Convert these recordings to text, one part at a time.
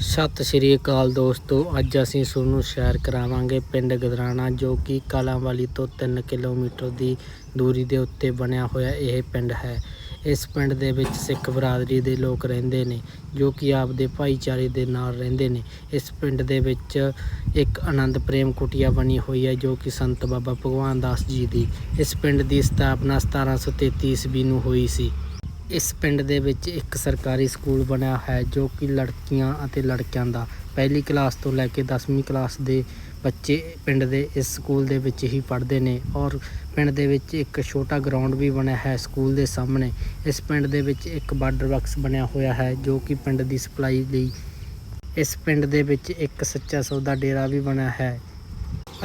ਸਤਿ ਸ਼੍ਰੀ ਅਕਾਲ ਦੋਸਤੋ, ਅੱਜ ਅਸੀਂ ਤੁਹਾਨੂੰ ਸ਼ੇਅਰ ਕਰਾਵਾਂਗੇ ਪਿੰਡ ਗਦਰਾਣਾ, ਜੋ ਕਿ ਕਾਲਾਂਵਾਲੀ ਤੋਂ 3 ਕਿਲੋਮੀਟਰ ਦੀ ਦੂਰੀ ਦੇ ਉੱਤੇ ਬਣਿਆ ਹੋਇਆ ਇਹ ਪਿੰਡ ਹੈ। ਇਸ ਪਿੰਡ ਦੇ ਵਿੱਚ ਸਿੱਖ ਬਰਾਦਰੀ ਦੇ ਲੋਕ ਰਹਿੰਦੇ ਨੇ, ਜੋ ਕਿ ਆਪਦੇ ਭਾਈਚਾਰੇ ਦੇ ਨਾਲ ਰਹਿੰਦੇ ਨੇ। ਇਸ ਪਿੰਡ ਦੇ ਵਿੱਚ ਇੱਕ ਆਨੰਦ ਪ੍ਰੇਮ ਕੁਟੀਆ ਬਣੀ ਹੋਈ ਹੈ, ਜੋ ਕਿ ਸੰਤ ਬਾਬਾ ਭਗਵਾਨ ਦਾਸ ਜੀ ਦੀ। ਇਸ ਪਿੰਡ ਦੀ ਸਥਾਪਨਾ 1733 ਈਸਵੀ ਨੂੰ ਹੋਈ ਸੀ। ਇਸ ਪਿੰਡ ਦੇ ਵਿੱਚ ਇੱਕ ਸਰਕਾਰੀ ਸਕੂਲ ਬਣਿਆ ਹੈ ਜੋ ਕਿ ਲੜਕੀਆਂ ਅਤੇ ਲੜਕਿਆਂ ਦਾ ਪਹਿਲੀ ਕਲਾਸ ਤੋਂ ਲੈ ਕੇ 10ਵੀਂ ਕਲਾਸ ਦੇ ਬੱਚੇ ਪਿੰਡ ਦੇ ਇਸ ਸਕੂਲ ਦੇ ਵਿੱਚ ਹੀ ਪੜ੍ਹਦੇ ਨੇ ਔਰ ਪਿੰਡ ਦੇ ਵਿੱਚ ਇੱਕ ਛੋਟਾ ਗਰਾਊਂਡ ਵੀ ਬਣਿਆ ਹੈ ਸਕੂਲ ਦੇ ਸਾਹਮਣੇ। ਇਸ ਪਿੰਡ ਦੇ ਵਿੱਚ ਇੱਕ ਬਾਰਡਰ ਬਾਕਸ ਬਣਿਆ ਹੋਇਆ ਹੈ ਜੋ ਕਿ ਪਿੰਡ ਦੀ ਸਪਲਾਈ ਲਈ ਇਸ ਪਿੰਡ ਦੇ ਵਿੱਚ ਇੱਕ ਸੱਚਾ ਸੌਦਾ ਡੇਰਾ ਵੀ ਬਣਿਆ ਹੈ।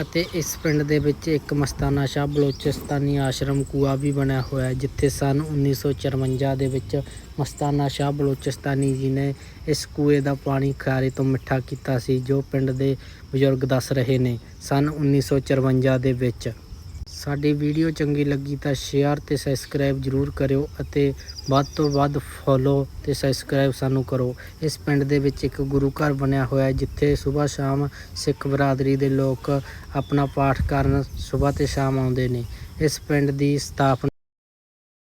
ਅਤੇ ਇਸ ਪਿੰਡ ਦੇ ਵਿੱਚ ਇੱਕ ਮਸਤਾਨਾ ਸ਼ਾਹ ਬਲੋਚਿਸਤਾਨੀ ਆਸ਼ਰਮ ਕੂਆ ਵੀ ਬਣਿਆ ਹੋਇਆ ਹੈ, ਜਿੱਥੇ ਸਨ 1954 ਦੇ ਵਿੱਚ ਮਸਤਾਨਾ ਸ਼ਾਹ ਬਲੋਚਿਸਤਾਨੀ ਜੀ ਨੇ ਇਸ ਕੂਏ ਦਾ ਪਾਣੀ ਖਾਰੇ ਤੋਂ ਮਿੱਠਾ ਕੀਤਾ ਸੀ, ਜੋ ਪਿੰਡ ਦੇ ਬਜ਼ੁਰਗ ਦੱਸ ਰਹੇ ਨੇ। ਸਨ 1954 ਦੇ ਵਿੱਚ ਸਾਡੀ ਵੀਡੀਓ ਚੰਗੀ ਲੱਗੀ ਤਾਂ ਸ਼ੇਅਰ ਤੇ ਸਬਸਕ੍ਰਾਈਬ ਜਰੂਰ ਕਰਿਓ ਅਤੇ ਵੱਧ ਤੋਂ ਵੱਧ ਫੋਲੋ ਤੇ ਸਬਸਕ੍ਰਾਈਬ ਸਾਨੂੰ ਕਰੋ। ਇਸ ਪਿੰਡ ਦੇ ਵਿੱਚ ਇੱਕ ਗੁਰੂ ਘਰ ਬਣਿਆ ਹੋਇਆ ਹੈ, ਜਿੱਥੇ ਸਵੇਰ ਸ਼ਾਮ ਸਿੱਖ ਬਰਾਦਰੀ ਦੇ ਲੋਕ ਆਪਣਾ ਪਾਠ ਕਰਨ ਸਵੇਰ ਤੇ ਸ਼ਾਮ ਆਉਂਦੇ ਨੇ। ਇਸ ਪਿੰਡ ਦੀ ਸਥਾਪਨਾ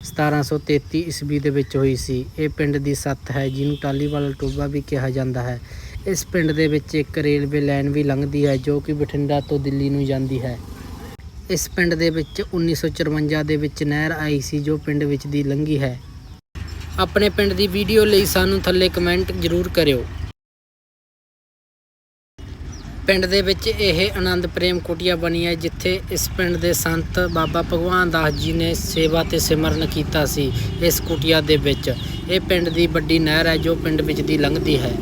1733 ਈਸਵੀ ਦੇ ਵਿੱਚ ਹੋਈ ਸੀ। ਇਹ ਪਿੰਡ ਦੀ ਸੱਤ ਹੈ, ਜਿਹਨੂੰ ਟਾਲੀਵਾਲ ਟੋਬਾ ਵੀ ਕਿਹਾ ਜਾਂਦਾ ਹੈ। ਇਸ ਪਿੰਡ ਦੇ ਵਿੱਚ ਇੱਕ ਰੇਲਵੇ ਲਾਈਨ ਵੀ ਲੰਘਦੀ ਹੈ, ਜੋ ਕਿ ਬਠਿੰਡਾ ਤੋਂ ਦਿੱਲੀ ਨੂੰ ਜਾਂਦੀ ਹੈ। ਇਸ ਪਿੰਡ ਦੇ ਵਿੱਚ 1954 ਦੇ ਵਿੱਚ ਨਹਿਰ ਆਈ ਸੀ, ਜੋ ਪਿੰਡ ਵਿੱਚ ਦੀ ਲੰਘੀ ਹੈ। ਆਪਣੇ ਪਿੰਡ ਦੀ ਵੀਡੀਓ ਲਈ ਸਾਨੂੰ ਥੱਲੇ ਕਮੈਂਟ ਜ਼ਰੂਰ ਕਰਿਓ। ਪਿੰਡ ਦੇ ਵਿੱਚ ਇਹ ਆਨੰਦ ਪ੍ਰੇਮ ਕੁਟੀਆ ਬਣੀ ਹੈ ਜਿੱਥੇ ਇਸ ਪਿੰਡ ਦੇ ਸੰਤ ਬਾਬਾ ਭਗਵਾਨ ਦਾਸ ਜੀ ਨੇ ਸੇਵਾ ਤੇ ਸਿਮਰਨ ਕੀਤਾ ਸੀ ਇਸ ਕੁਟੀਆ ਦੇ ਵਿੱਚ। ਇਹ ਪਿੰਡ ਦੀ ਵੱਡੀ ਨਹਿਰ ਹੈ, ਜੋ ਪਿੰਡ ਵਿੱਚ ਦੀ ਲੰਘਦੀ ਹੈ।